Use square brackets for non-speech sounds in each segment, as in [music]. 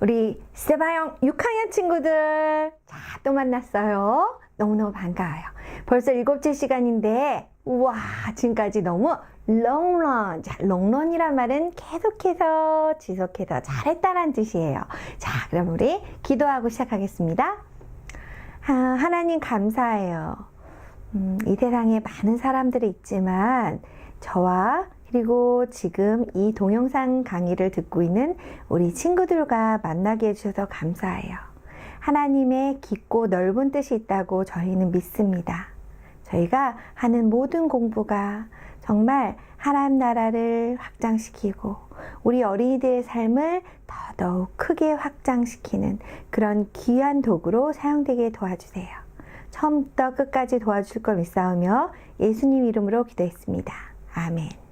우리 스테바형 6학년 친구들. 자, 또 만났어요. 너무너무 반가워요. 벌써 일곱째 시간인데, 우와, 지금까지 너무 롱런. 자, 롱런이란 말은 계속해서, 지속해서 잘했다란 뜻이에요. 자, 그럼 우리 기도하고 시작하겠습니다. 아, 하나님 감사해요. 음, 이 세상에 많은 사람들이 있지만, 저와 그리고 지금 이 동영상 강의를 듣고 있는 우리 친구들과 만나게 해주셔서 감사해요. 하나님의 깊고 넓은 뜻이 있다고 저희는 믿습니다. 저희가 하는 모든 공부가 정말 하나님 나라를 확장시키고 우리 어린이들의 삶을 더더욱 크게 확장시키는 그런 귀한 도구로 사용되게 도와주세요. 처음부터 끝까지 도와줄 걸 믿사오며 예수님 이름으로 기도했습니다. 아멘.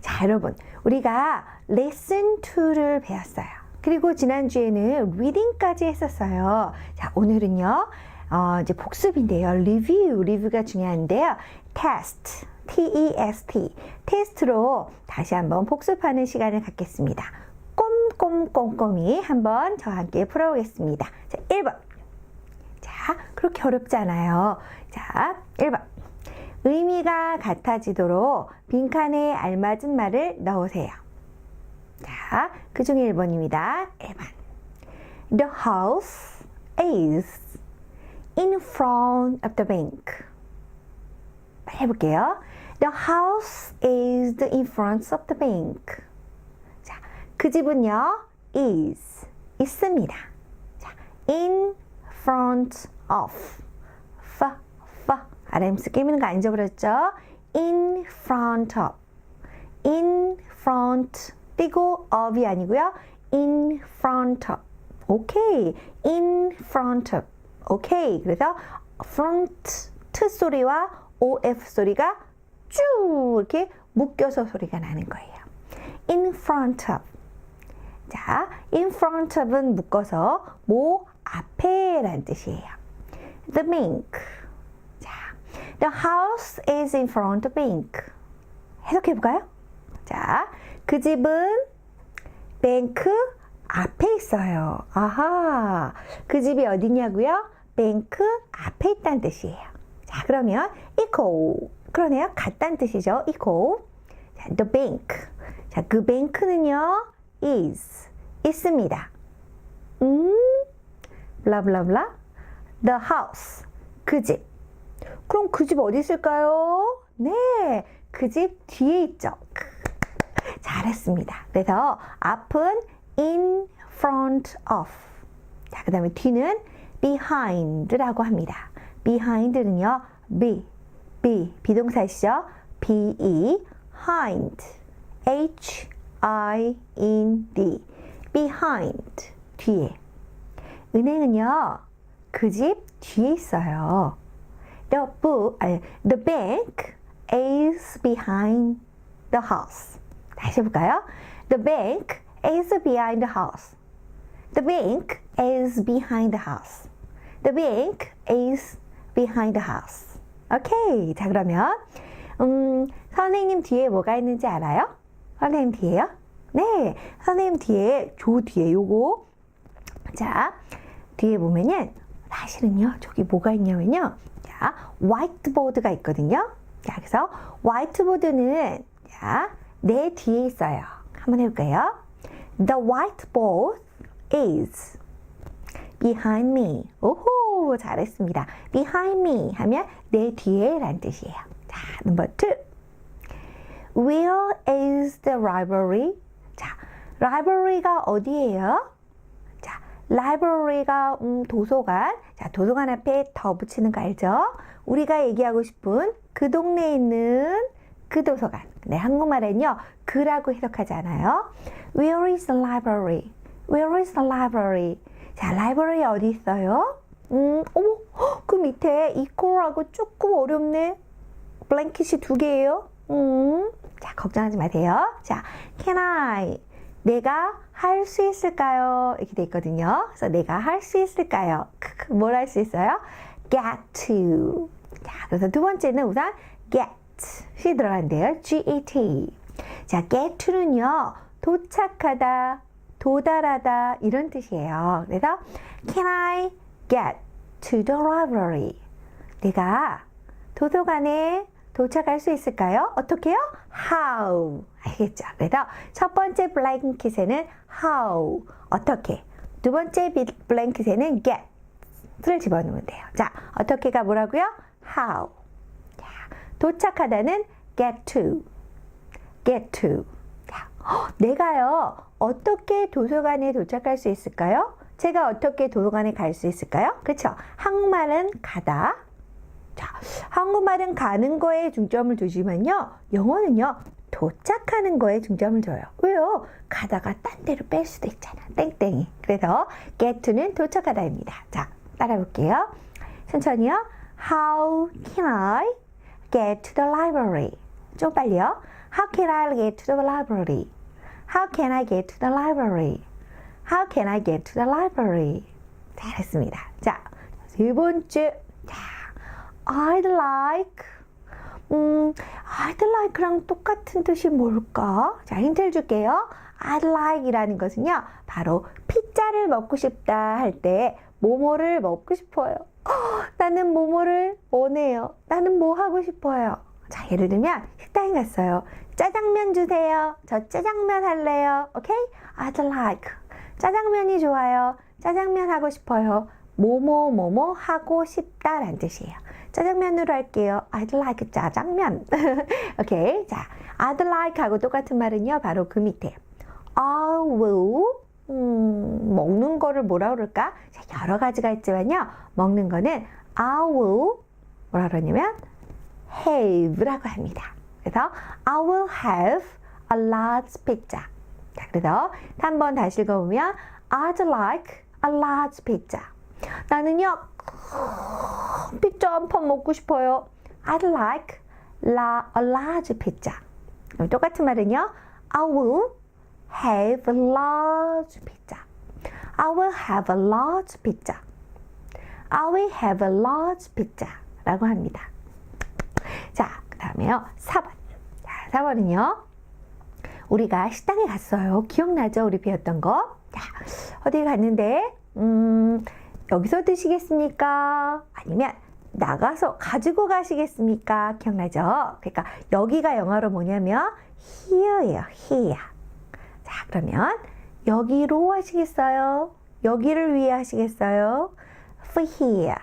자, 여러분. 우리가 레슨 2를 배웠어요. 그리고 지난주에는 리딩까지 했었어요. 자, 오늘은요. 어, 이제 복습인데요. 리뷰, 리뷰가 중요한데요. 테스트, T-E-S-T. 테스트로 다시 한번 복습하는 시간을 갖겠습니다. 꼼꼼꼼꼼히 한번 저와 함께 풀어보겠습니다. 자, 1번. 자, 그렇게 어렵지 않아요. 자, 1번. 의미가 같아지도록 빈칸에 알맞은 말을 넣으세요. 자, 그 중에 1번입니다. 1번. The house is in front of the bank. 해볼게요. The house is in front of the bank. 자, 그 집은요, is. 있습니다. 자, in front of. RMS 끼미는 거 안 잊어버렸죠? in front of. in front. 띄고 of이 아니고요. in front of. 오케이. in front of. 오케이. 그래서 front 트 소리와 of 소리가 쭉 이렇게 묶여서 소리가 나는 거예요. in front of. 자, in front of은 묶어서 뭐 앞에란 뜻이에요. the bank. 자, the house is in front of bank. 해석해 볼까요? 자, 그 집은 뱅크 앞에 있어요. 아하. 그 집이 어디냐고요? 뱅크 앞에 있다는 뜻이에요. 자, 그러면 equal. 그러네요. 같다는 뜻이죠. equal. 자, the bank. 자, 그 뱅크는요. is. 있습니다. 음, 블라블라블라. the house. 그 집. 그럼 그 집 어디 있을까요? 네. 그 집 뒤에 있죠. [laughs] 잘했습니다. 그래서 앞은 in front of. 자, 그 다음에 뒤는 behind라고 합니다. behind는요, be, be, 비동사시죠? be, hind, h-i-n-d, behind, 뒤에. 은행은요, 그 집 뒤에 있어요. The book, 아니, the bank is behind the house. 다시 해볼까요? The bank is behind the house. The bank is behind the house. The bank is behind the house. 오케이. 자, 그러면, 음, 선생님 뒤에 뭐가 있는지 알아요? 선생님 뒤에요? 네. 선생님 뒤에, 조 뒤에 요거. 자, 뒤에 보면은, 사실은요, 저기 뭐가 있냐면요. 자, 화이트보드가 있거든요. 자, 그래서 화이트보드는, 자, 내 뒤에 있어요. 한번 해볼까요? The whiteboard is behind me. 오호, 잘했습니다. behind me 하면 내 뒤에 라는 뜻이에요. 자, number two. Where is the library? 자, library가 어디예요? 자, library가 음, 도서관. 자, 도서관 앞에 더 붙이는 거 알죠? 우리가 얘기하고 싶은 그 동네에 있는 그 도서관. 네, 한국말은요, 그라고 해석하지 않아요. Where is the library? Where is the library? 자, library 어디 있어요? 음, 어머, 헉, 그 밑에 equal하고 조금 어렵네. 블랭킷이 두 개예요. 음, 자, 걱정하지 마세요. 자, can I? 내가 할 수 있을까요? 이렇게 돼 있거든요. 그래서 내가 할 수 있을까요? 뭘 할 수 있어요? get to. 자, 그래서 두 번째는 우선 get이 들어간대요. get. 자, get to는요, 도착하다, 도달하다 이런 뜻이에요. 그래서 Can I get to the library? 내가 도서관에 도착할 수 있을까요? 어떻게요? How. 알겠죠? 그래서 첫 번째 블랭킷에는 how. 어떻게. 두 번째 비- 블랭킷에는 get를 집어넣으면 돼요. 자, 어떻게가 뭐라고요? how. 자, 도착하다는 get to. get to. 자, 헉, 내가요, 어떻게 도서관에 도착할 수 있을까요? 제가 어떻게 도서관에 갈 수 있을까요? 그쵸? 한국말은 가다. 자, 한국말은 가는 거에 중점을 두지만요, 영어는요, 도착하는 거에 중점을 둬요. 왜요? 가다가 딴 데로 뺄 수도 있잖아. 땡땡이. 그래서 get to는 도착하다입니다. 자, 따라 볼게요. 천천히요. How can I get to the library? 좀 빨리요. How can I get to the library? How can I get to the library? How can I get to the library? 잘했습니다. 자, 세 번째. 자, I'd like. 음, I'd like랑 똑같은 뜻이 뭘까? 자, 힌트를 줄게요. I'd like이라는 것은요, 바로 피자를 먹고 싶다 할때 뭐뭐를 먹고 싶어요. 어, 나는 뭐뭐를 원해요. 나는 뭐 하고 싶어요. 자, 예를 들면 식당에 갔어요. 짜장면 주세요. 저 짜장면 할래요. 오케이? I'd like. 짜장면이 좋아요. 짜장면 하고 싶어요. 뭐뭐 하고 싶다라는 뜻이에요. 짜장면으로 할게요. I'd like 짜장면. [laughs] 오케이. 자, I'd like 하고 똑같은 말은요. 바로 그 밑에. I will. 음, 먹는 거를 뭐라 그럴까? 자, 여러 가지가 있지만요. 먹는 거는 I will. 뭐라 그러냐면 have라고 합니다. 그래서 I will have a large pizza. 자, 그래서 한 번 다시 읽어보면 I'd like a large pizza. 나는요 큰 피자 한 판 먹고 싶어요. I'd like la, a large pizza. 똑같은 말은요. I will have a large pizza. I will have a large pizza. I will have a large pizza. 라고 합니다. 자, 그 다음에요. 4번. 자, 4번은요. 우리가 식당에 갔어요. 기억나죠? 우리 배웠던 거? 자, 어디 갔는데, 음, 여기서 드시겠습니까? 아니면 나가서 가지고 가시겠습니까? 기억나죠? 그러니까 여기가 영어로 뭐냐면 here예요. here. 자, 그러면 여기로 하시겠어요? 여기를 위해 하시겠어요? for here.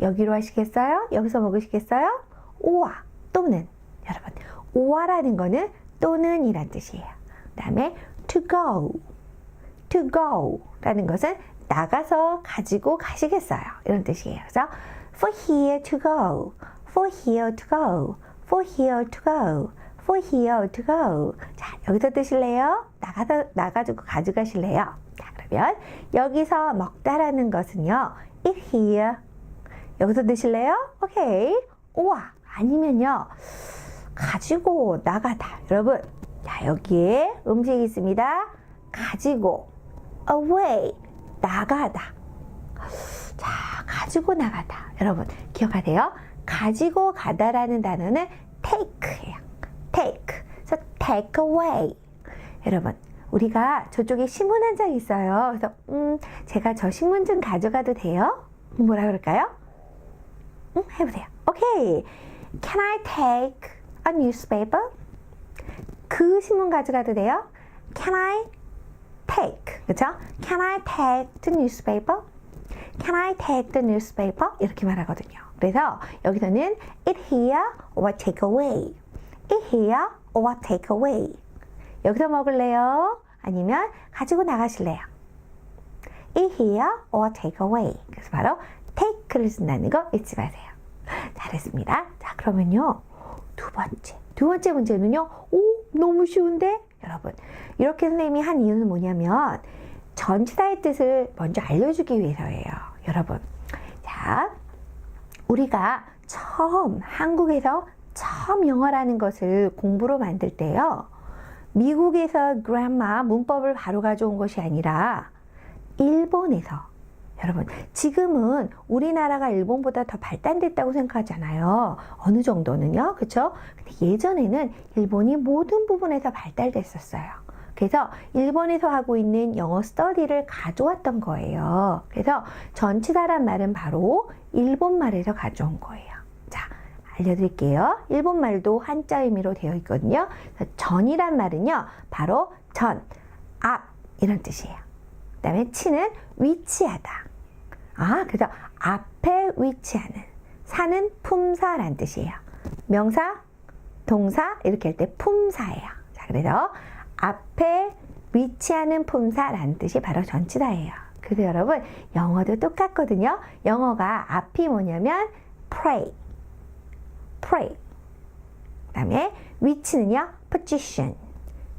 여기로 하시겠어요? 여기서 먹으시겠어요? 오와 또는 여러분 오와라는 거는 또는 이란 뜻이에요. 그 다음에 to go to go 라는 것은 나가서 가지고 가시겠어요. 이런 뜻이에요. 그래서 for here to go, for here to go, for here to go, for here to go. 자, 여기서 드실래요? 나가서, 나가지고 가져가실래요? 자, 그러면 여기서 먹다라는 것은요, eat here. 여기서 드실래요? 오케이. 우와. 아니면요, 가지고 나가다. 여러분, 자, 여기에 음식이 있습니다. 가지고, away. 나가다. 자, 가지고 나가다. 여러분, 기억하세요? 가지고 가다라는 단어는 take예요. take. 그래서 take away. 여러분, 우리가 저쪽에 신문 한 장 있어요. 그래서, 음, 제가 저 신문 좀 가져가도 돼요? 뭐라 그럴까요? 음, 해보세요. 오케이. Can I take a newspaper? 그 신문 가져가도 돼요? Can I take? 그죠? Can I take the newspaper? Can I take the newspaper? 이렇게 말하거든요. 그래서 여기서는 eat here or take away. eat here or take away. 여기서 먹을래요? 아니면 가지고 나가실래요? eat here or take away. 그래서 바로 take를 쓴다는 거 잊지 마세요. 잘했습니다. 자, 그러면요. 두 번째. 두 번째 문제는요. 오, 너무 쉬운데? 여러분, 이렇게 선생님이 한 이유는 뭐냐면, 전치사의 뜻을 먼저 알려주기 위해서예요. 여러분. 자, 우리가 처음, 한국에서 처음 영어라는 것을 공부로 만들 때요. 미국에서 그래마 문법을 바로 가져온 것이 아니라 일본에서 여러분 지금은 우리나라가 일본보다 더 발달됐다고 생각하잖아요. 어느 정도는요, 그렇죠? 근데 예전에는 일본이 모든 부분에서 발달됐었어요. 그래서 일본에서 하고 있는 영어 스터디를 가져왔던 거예요. 그래서 전치사란 말은 바로 일본 말에서 가져온 거예요. 자, 알려드릴게요. 일본 말도 한자 의미로 되어 있거든요. 전이란 말은요, 바로 전, 앞 이런 뜻이에요. 그 다음에 치는 위치하다. 아, 그래서 앞에 위치하는 사는 품사란 뜻이에요. 명사, 동사 이렇게 할 때 품사예요. 자, 그래서 앞에 위치하는 품사라는 뜻이 바로 전치사예요. 그래서 여러분 영어도 똑같거든요. 영어가 앞이 뭐냐면 pray, pray. 그다음에 위치는요 position,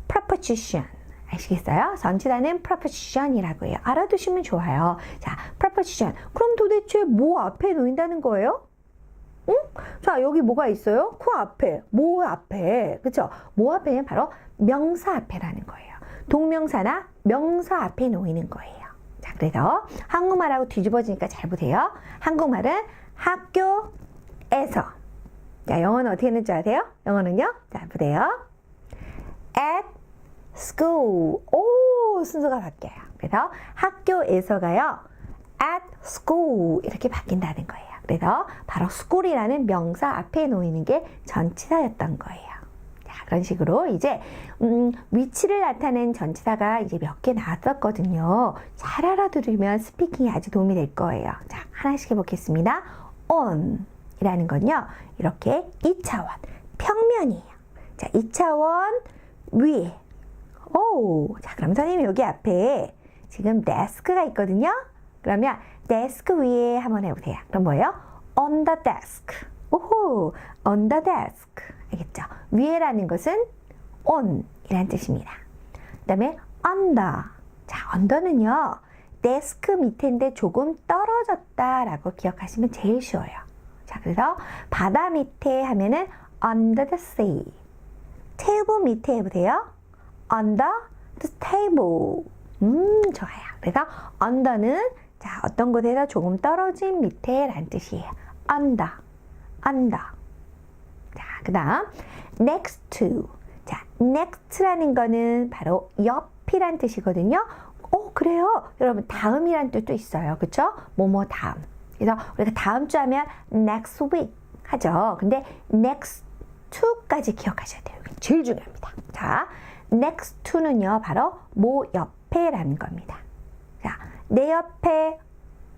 preposition. 아시겠어요? 전치사는 preposition이라고 해요. 알아두시면 좋아요. 자, preposition. 그럼 도대체 뭐 앞에 놓인다는 거예요? 응? 자, 여기 뭐가 있어요? 코 앞에, 뭐 앞에, 그쵸? 뭐 앞에는 바로 명사 앞에라는 거예요. 동명사나 명사 앞에 놓이는 거예요. 자, 그래서 한국말하고 뒤집어지니까 잘 보세요. 한국말은 학교에서. 자, 영어는 어떻게 줄 아세요? 영어는요? 자, 보세요. at school. 오, 순서가 바뀌어요. 그래서 학교에서가요. at school 이렇게 바뀐다는 거예요. 그래서 바로 school이라는 명사 앞에 놓이는 게 전치사였던 거예요. 자, 그런 식으로 이제 음, 위치를 나타낸 전치사가 이제 몇 개 나왔었거든요. 잘 알아들으면 스피킹이 아주 도움이 될 거예요. 자, 하나씩 해보겠습니다. on 이라는 건요. 이렇게 2차원, 평면이에요. 자, 2차원 위에. 오, 자, 그럼 선생님 여기 앞에 지금 데스크가 있거든요. 그러면 데스크 위에 한번 해보세요. 그럼 뭐예요? on the desk. 오호, on the desk. 알겠죠? 위에라는 것은 on 이라는 뜻입니다. 그 다음에 under. 자, under는요, 데스크 밑인데 조금 떨어졌다라고 기억하시면 제일 쉬워요. 자, 그래서 바다 밑에 하면은 under the sea. 테이블 밑에 해보세요. Under the table. 음, 좋아요. 그래서 under는 자, 어떤 곳에서 조금 떨어진 밑에라는 뜻이에요. under, under. 자, 그 다음 next to. 자, next라는 거는 바로 옆이란 뜻이거든요. 어, 그래요. 여러분, 다음이란 뜻도 있어요. 그쵸? 뭐뭐 다음. 그래서 우리가 다음 주 하면 next week 하죠. 근데 next to까지 기억하셔야 돼요. 제일 중요합니다. 자, next to는요, 바로 뭐 옆에라는 겁니다. 자, 내 옆에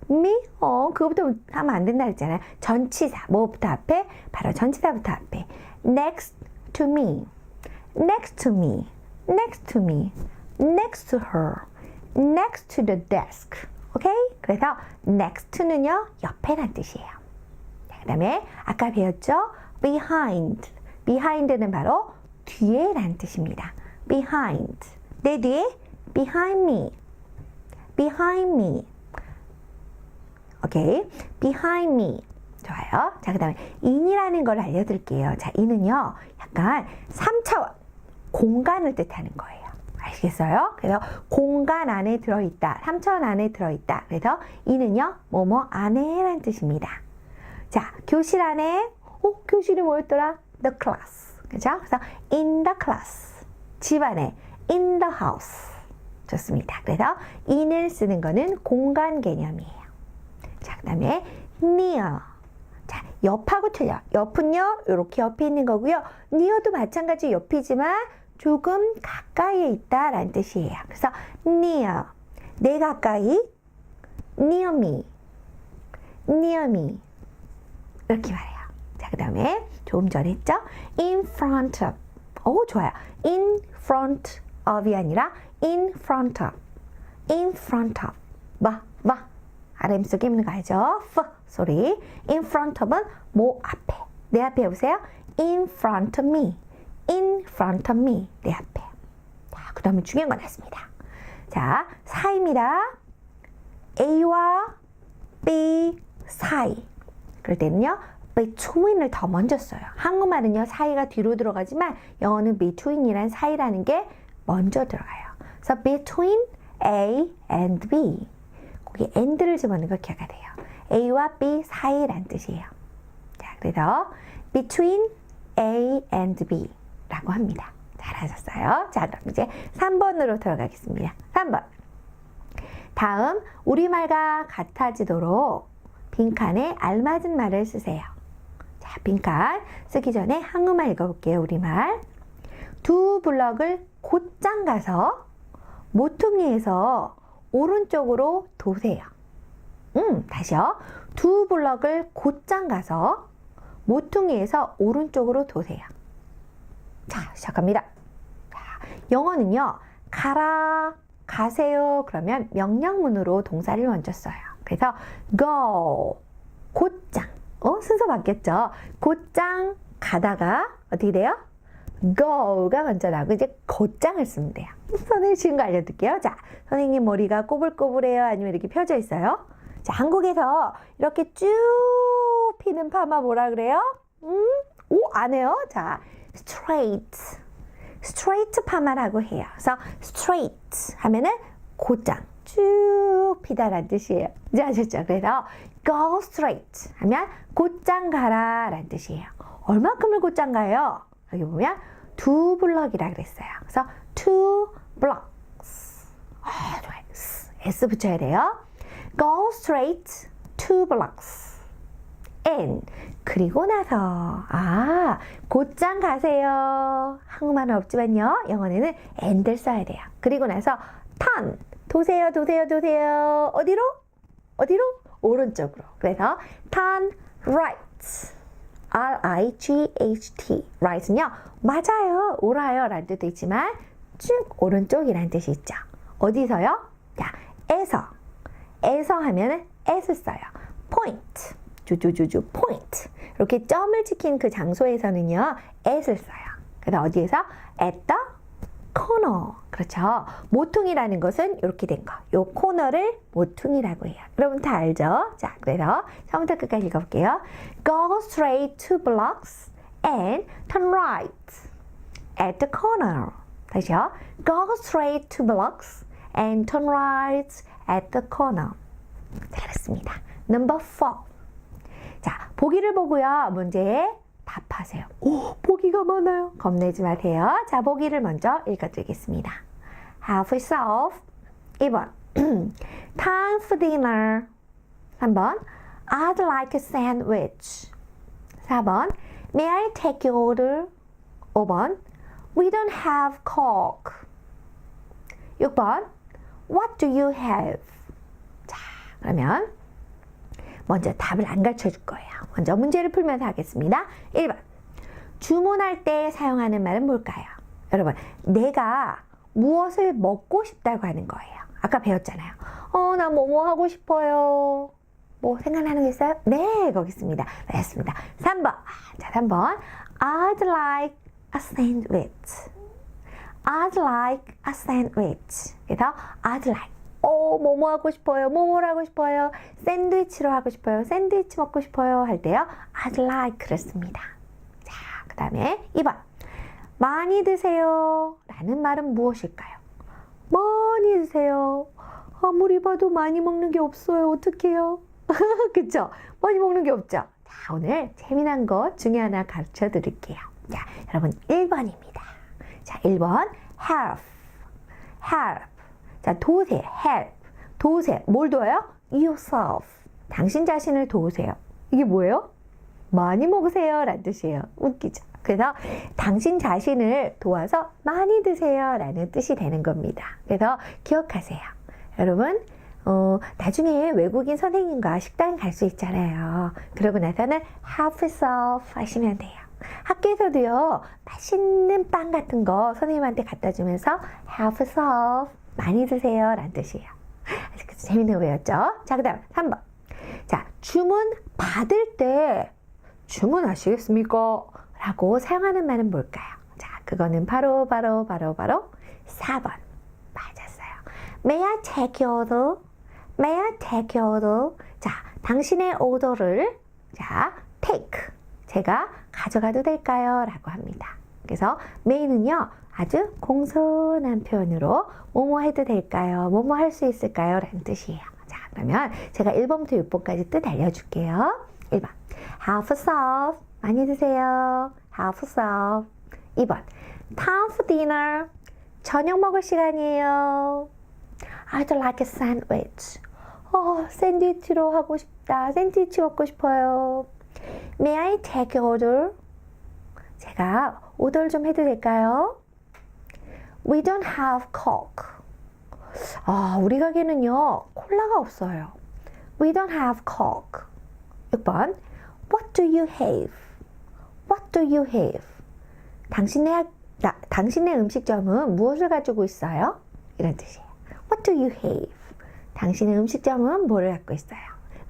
me? 어, 그거부터 하면 안 된다 했잖아요. 전치사, 뭐부터 앞에? 바로 전치사부터 앞에. next to me, next to me, next to me, next to her, next to the desk. 오케이? 그래서 next는요, 옆에란 뜻이에요. 그 다음에 아까 배웠죠? behind. behind는 바로 뒤에란 뜻입니다. Behind. 내 뒤에 behind me. behind me. 오케이. behind me. 좋아요. 자, 그 다음에 in이라는 걸 알려드릴게요. 자, in은요, 약간 3차원 공간을 뜻하는 거예요. 아시겠어요? 그래서 공간 안에 들어있다. 3차원 안에 들어있다. 그래서 in은요, 뭐뭐 안에란 뜻입니다. 자, 교실 안에, 어, 교실이 뭐였더라? The class. 그죠? 그래서 in the class. 집 안에, in the house. 좋습니다. 그래서 in을 쓰는 거는 공간 개념이에요. 자, 그 다음에 near. 자, 옆하고 틀려. 옆은요, 이렇게 옆에 있는 거고요. near도 마찬가지 옆이지만 조금 가까이에 있다라는 뜻이에요. 그래서 near. 내 가까이, near me. near me. 이렇게 말해요. 자, 그 다음에 조금 전에 했죠? in front of. 오, 좋아요. in front of이 아니라 in front of. in front of. 봐, 봐. RM 속에 있는 거 알죠? F 소리. in front of은 뭐 앞에. 내 앞에 해보세요. in front of me. in front of me. 내 앞에. 자, 그 다음에 중요한 건 났습니다. 자, 사이입니다. A와 B 사이. 그럴 때는요, between을 더 먼저 써요. 한국말은요, 사이가 뒤로 들어가지만 영어는 between이란 사이라는 게 먼저 들어가요. 그래서 between A and B. 거기 and를 집어넣는 거 기억해야 돼요. A와 B 사이란 뜻이에요. 자, 그래서 between A and B 라고 합니다. 자, 잘하셨어요. 자, 그럼 이제 3번으로 들어가겠습니다. 3번. 다음 우리말과 같아지도록 빈칸에 알맞은 말을 쓰세요. 자, 빈칸 쓰기 전에 한국말 읽어볼게요. 우리말. 두 블럭을 곧장 가서 모퉁이에서 오른쪽으로 도세요. 음, 다시요. 두 블럭을 곧장 가서 모퉁이에서 오른쪽으로 도세요. 자, 시작합니다. 자, 영어는요, 가라, 가세요. 그러면 명령문으로 동사를 먼저 써요. 그래서 go, 곧장. 어, 순서 바뀌었죠? 곧장 가다가 어떻게 돼요? go가 먼저 나고 이제 곧장을 쓰면 돼요. 선생님 쉬운 거 알려드릴게요. 자, 선생님 머리가 꼬불꼬불해요? 아니면 이렇게 펴져 있어요? 자, 한국에서 이렇게 쭉 피는 파마 뭐라 그래요? 음? 오, 안 해요? 자, straight. straight 파마라고 해요. 그래서 straight 하면은 곧장 쭉 피다라는 뜻이에요. 이제 아셨죠? 그래서 go straight 하면 곧장 가라 라는 뜻이에요. 얼마큼을 곧장 가요? 여기 보면 두 블럭이라 그랬어요. 그래서 two blocks. 아, 좋아요. S 붙여야 돼요. Go straight two blocks. And 그리고 나서 아 곧장 가세요. 한국말은 없지만요. 영어에는 and를 써야 돼요. 그리고 나서 turn 도세요, 도세요, 도세요. 어디로? 어디로? 오른쪽으로. 그래서 turn right. R-I-G-H-T. right은요, 맞아요, 옳아요 라는 뜻도 있지만 쭉 오른쪽이라는 뜻이 있죠. 어디서요? 자, 에서. 에서 하면은 에서 써요. point. 주주주주 point. 이렇게 점을 찍힌 그 장소에서는요, at을 써요. 그래서 어디에서? at the corner. 그렇죠. 모퉁이라는 것은 이렇게 된 거. 요 코너를 모퉁이라고 해요. 여러분 다 알죠? 자, 그래서 처음부터 끝까지 읽어볼게요. Go straight two blocks and turn right at the corner. 다시요. Go straight two blocks and turn right at the corner. 잘했습니다. Number four. 자, 보기를 보고요. 문제 에 답하세요. 오, 보기가 많아요. 겁내지 마세요. 자, 보기를 먼저 읽어드리겠습니다. Have yourself. 2번. Time for dinner. 3번. I'd like a sandwich. 4번. May I take your order? 5번. We don't have coke. 6번. What do you have? 자, 그러면 먼저 답을 안 가르쳐 줄 거예요. 먼저 문제를 풀면서 하겠습니다. 1번. 주문할 때 사용하는 말은 뭘까요? 여러분, 내가 무엇을 먹고 싶다고 하는 거예요. 아까 배웠잖아요. 어, 나 뭐뭐 하고 싶어요. 뭐 생각나는 게 있어요? 네, 거기 있습니다. 맞습니다. 3번. 아, 자, 3번. I'd like a sandwich. I'd like a sandwich. 그래서 I'd like. 어, 뭐뭐 하고 싶어요? 뭐뭐 하고 싶어요? 샌드위치로 하고 싶어요? 샌드위치 먹고 싶어요? 할 때요. I'd like 그렇습니다. 자, 그 다음에 2번. 많이 드세요. 라는 말은 무엇일까요? 많이 드세요. 아무리 봐도 많이 먹는 게 없어요. 어떡해요? [laughs] 그쵸? 많이 먹는 게 없죠? 자, 오늘 재미난 거 중에 하나 가르쳐 드릴게요. 자, 여러분 1번입니다. 자, 1번 help. help. 자, 도세, help. 도세. 뭘 도와요? yourself. 당신 자신을 도우세요. 이게 뭐예요? 많이 먹으세요. 라는 뜻이에요. 웃기죠? 그래서 당신 자신을 도와서 많이 드세요. 라는 뜻이 되는 겁니다. 그래서 기억하세요. 여러분, 어, 나중에 외국인 선생님과 식당 갈수 있잖아요. 그러고 나서는 help yourself 하시면 돼요. 학교에서도요, 맛있는 빵 같은 거 선생님한테 갖다 주면서 help yourself 많이 드세요. 라는 뜻이에요. 재밌는 거 배웠죠? 자, 그 다음 3번. 자, 주문 받을 때 주문하시겠습니까? 라고 사용하는 말은 뭘까요? 자, 그거는 바로, 바로, 바로, 바로 4번. 맞았어요. May I take your order? May I take your order? 자, 당신의 오더를, 자, take. 제가 가져가도 될까요? 라고 합니다. 그래서 may는요, 아주 공손한 표현으로 뭐뭐 해도 될까요? 뭐뭐 할 수 있을까요? 라는 뜻이에요. 자, 그러면 제가 1번부터 6번까지 뜻 알려줄게요. 1번. Have yourself. 많이 드세요. Have yourself. 2번. time for dinner. 저녁 먹을 시간이에요. I'd like a sandwich. 어, 샌드위치로 하고 싶다. 샌드위치 먹고 싶어요. May I take your order? 제가 오더를 좀 해도 될까요? We don't have coke. 아, 우리 가게는요, 콜라가 없어요. We don't have coke. 6번. What do you have? What do you have? 당신의, 나, 당신의 음식점은 무엇을 가지고 있어요? 이런 뜻이에요. What do you have? 당신의 음식점은 뭐를 갖고 있어요?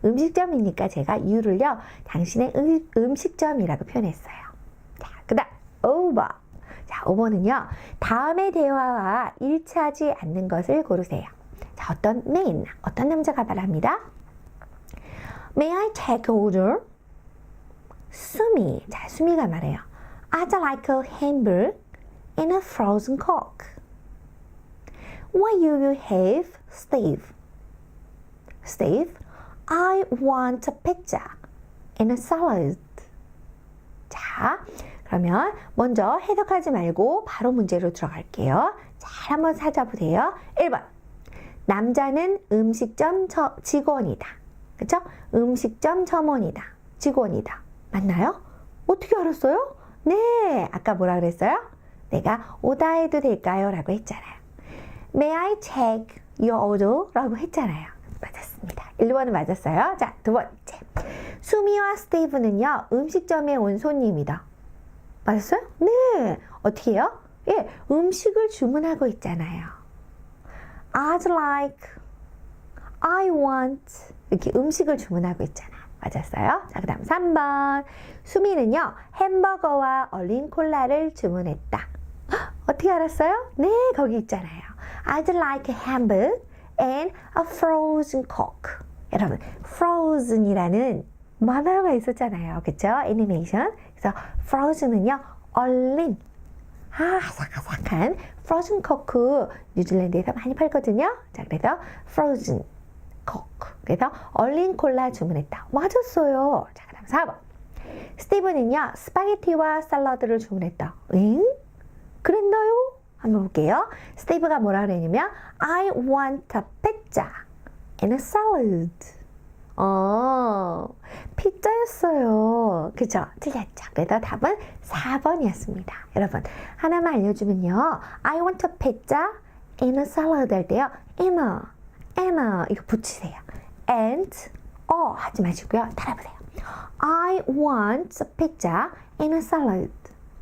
음식점이니까 제가 you를요, 당신의 음, 음식점이라고 표현했어요. 자, 그 다음, over. 자, 5번은요, 다음의 대화와 일치하지 않는 것을 고르세요. 자, 어떤 man, 어떤 남자가 말합니다. May I take order? 수미. 자, 수미가 말해요. I'd like a hamburger and a frozen coke. What do you have, Steve? Steve, I want a pizza and a salad. 자, 그러면 먼저 해석하지 말고 바로 문제로 들어갈게요. 잘 한번 찾아보세요. 1번. 남자는 음식점 저- 직원이다. 그쵸? 음식점 점원이다. 직원이다. 맞나요? 어떻게 알았어요? 네, 아까 뭐라 그랬어요? 내가 오다 해도 될까요? 라고 했잖아요. May I take your order? 라고 했잖아요. 맞았습니다. 1번은 맞았어요. 자, 두 번째. 수미와 스티브는요, 음식점에 온 손님이다. 맞았어요? 네. 어떻게 해요? 예, 음식을 주문하고 있잖아요. I'd like, I want. 이렇게 음식을 주문하고 있잖아. 맞았어요? 자, 그 다음 3번. 수미는요, 햄버거와 얼린 콜라를 주문했다. 헉, [gasps] 어떻게 알았어요? 네, 거기 있잖아요. I'd like a hamburger and a frozen coke. 여러분, frozen이라는 만화가 있었잖아요. 그쵸? 애니메이션. 그래서 frozen은요, 얼린. 아, 아삭아삭한 frozen coke 뉴질랜드에서 많이 팔거든요. 자, 그래서 frozen coke. 그래서 얼린 콜라 주문했다. 맞았어요. 자, 그 다음 4번. 스티븐은요, 스파게티와 샐러드를 주문했다. 응? 그랬나요? 한번 볼게요. 스티브가 뭐라 그랬냐면, I want a pizza and a salad. 어, 피자였어요. 그죠? 틀렸죠? 그래서 답은 4번이었습니다. 여러분, 하나만 알려주면요. I want a pizza and a salad 할 때요. and a, and a 이거 붙이세요. and, 어 하지 마시고요. 따라보세요. I want a pizza and a salad.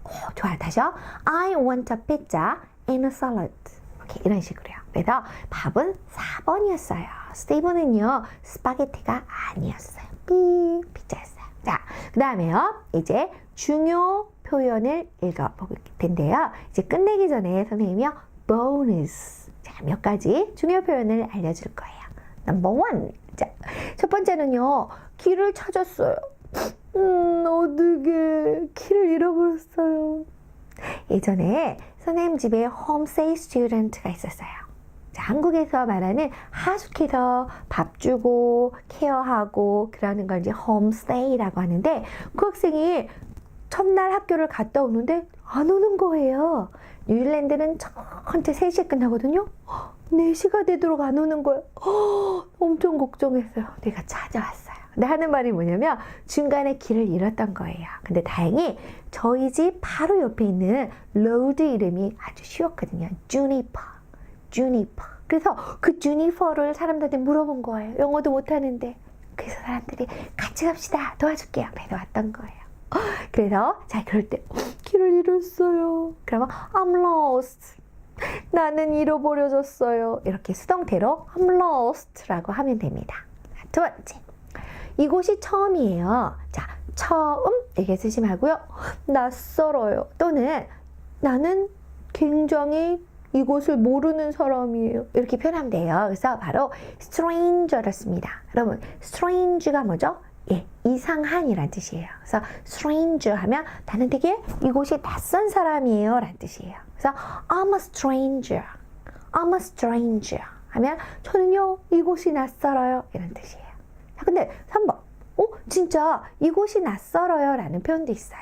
오, 좋아요. 다시요. I want a pizza and a salad. 이렇게 이런 식으로요. 그래서 밥은 4번이었어요. 스티브는요, 스파게티가 아니었어요. 삐, 피자였어요. 자, 그 다음에요. 이제 중요 표현을 읽어볼 텐데요. 이제 끝내기 전에 선생님이요, bonus. 자, 몇 가지 중요 표현을 알려줄 거예요. 넘버 원. 자, 첫 번째는요, 길을 찾았어요. 음, 어떻게 길을 잃어버렸어요. 예전에 선생님 집에 홈스테이 스튜던트가 있었어요. 자, 한국에서 말하는 하숙해서 밥 주고 케어하고 그러는 걸 이제 홈스테이라고 하는데 그 학생이 첫날 학교를 갔다 오는데 안 오는 거예요. 뉴질랜드는 전체 3시에 끝나거든요. 4시가 되도록 안 오는 거예요. [gasps] 엄청 걱정했어요. 내가 찾아왔어요. 근데 하는 말이 뭐냐면 중간에 길을 잃었던 거예요. 근데 다행히 저희 집 바로 옆에 있는 로드 이름이 아주 쉬웠거든요. 주니퍼. 주니퍼. 그래서 그 주니퍼를 사람들한테 물어본 거예요. 영어도 못하는데. 그래서 사람들이 같이 갑시다. 도와줄게요. 그래서 왔던 거예요. 그래서 자 그럴 때 길을 잃었어요. 그러면 I'm lost. 나는 잃어버려졌어요. 이렇게 수동태로 I'm lost라고 하면 됩니다. 자, 두 번째. 이곳이 처음이에요. 자, 처음 이렇게 쓰지 말고요. 낯설어요. 또는 나는 굉장히 이곳을 모르는 사람이에요. 이렇게 표현하면 돼요. 그래서 바로 stranger를 씁니다. 여러분, strange가 뭐죠? 예, 이상한이란 뜻이에요. 그래서 stranger 하면 나는 되게 이곳이 낯선 사람이에요. 라는 뜻이에요. 그래서 I'm a stranger. I'm a stranger 하면 저는요, 이곳이 낯설어요. 이런 뜻이에요. 자, 근데 3번. 어, 진짜 이곳이 낯설어요. 라는 표현도 있어요.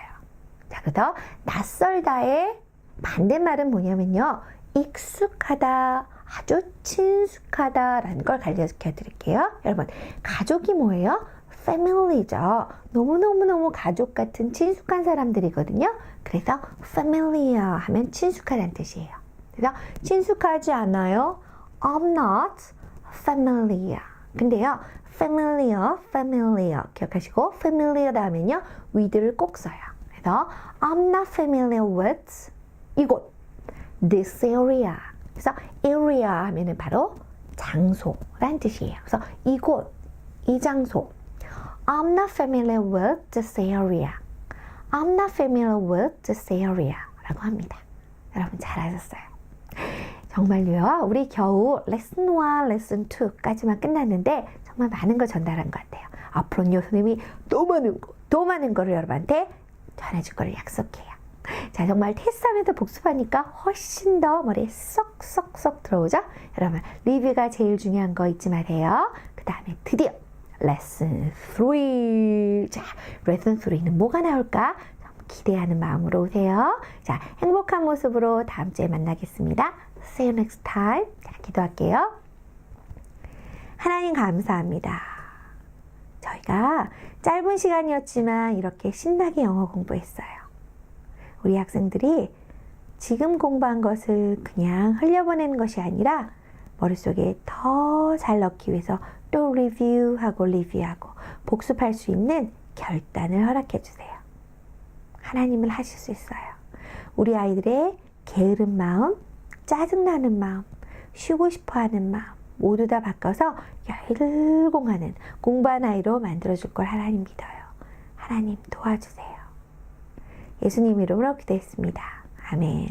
자, 그래서 낯설다의 반대말은 뭐냐면요. 익숙하다, 아주 친숙하다라는 걸 가르쳐 드릴게요. 여러분, 가족이 뭐예요? family죠. 너무너무너무 가족 같은 친숙한 사람들이거든요. 그래서 familiar 하면 친숙하다는 뜻이에요. 그래서 친숙하지 않아요. I'm not familiar. 근데요, familiar, familiar 기억하시고 familiar 하면요, with를 꼭 써요. 그래서 I'm not familiar with 이곳 this area. 그래서 area 하면은 바로 장소란 뜻이에요. 그래서 이곳, 이 장소. I'm not familiar with this area. I'm not familiar with this area. 라고 합니다. 여러분 잘하셨어요. 정말로요. 우리 겨우 레슨 1, 레슨 2까지만 끝났는데 정말 많은 걸 전달한 것 같아요. 앞으로는 요, 선생님이 또 많은 거, 또 많은 거를 여러분한테 전해줄 거를 약속해요. 자, 정말 테스트하면서 복습하니까 훨씬 더 머리에 쏙쏙쏙 들어오죠? 여러분, 리뷰가 제일 중요한 거 잊지 마세요. 그 다음에 드디어 레슨 3. 자, 레슨 3는 뭐가 나올까? 기대하는 마음으로 오세요. 자, 행복한 모습으로 다음 주에 만나겠습니다. See you next time. 자, 기도할게요. 하나님 감사합니다. 저희가 짧은 시간이었지만 이렇게 신나게 영어 공부했어요. 우리 학생들이 지금 공부한 것을 그냥 흘려보내는 것이 아니라 머릿속에 더 잘 넣기 위해서 또 리뷰하고 리뷰하고 복습할 수 있는 결단을 허락해 주세요. 하나님을 하실 수 있어요. 우리 아이들의 게으른 마음, 짜증나는 마음, 쉬고 싶어 하는 마음, 모두 다 바꿔서 열공하는 공부한 아이로 만들어줄 걸 하나님 믿어요. 하나님 도와주세요. 예수님 이름으로 기도했습니다. 아멘.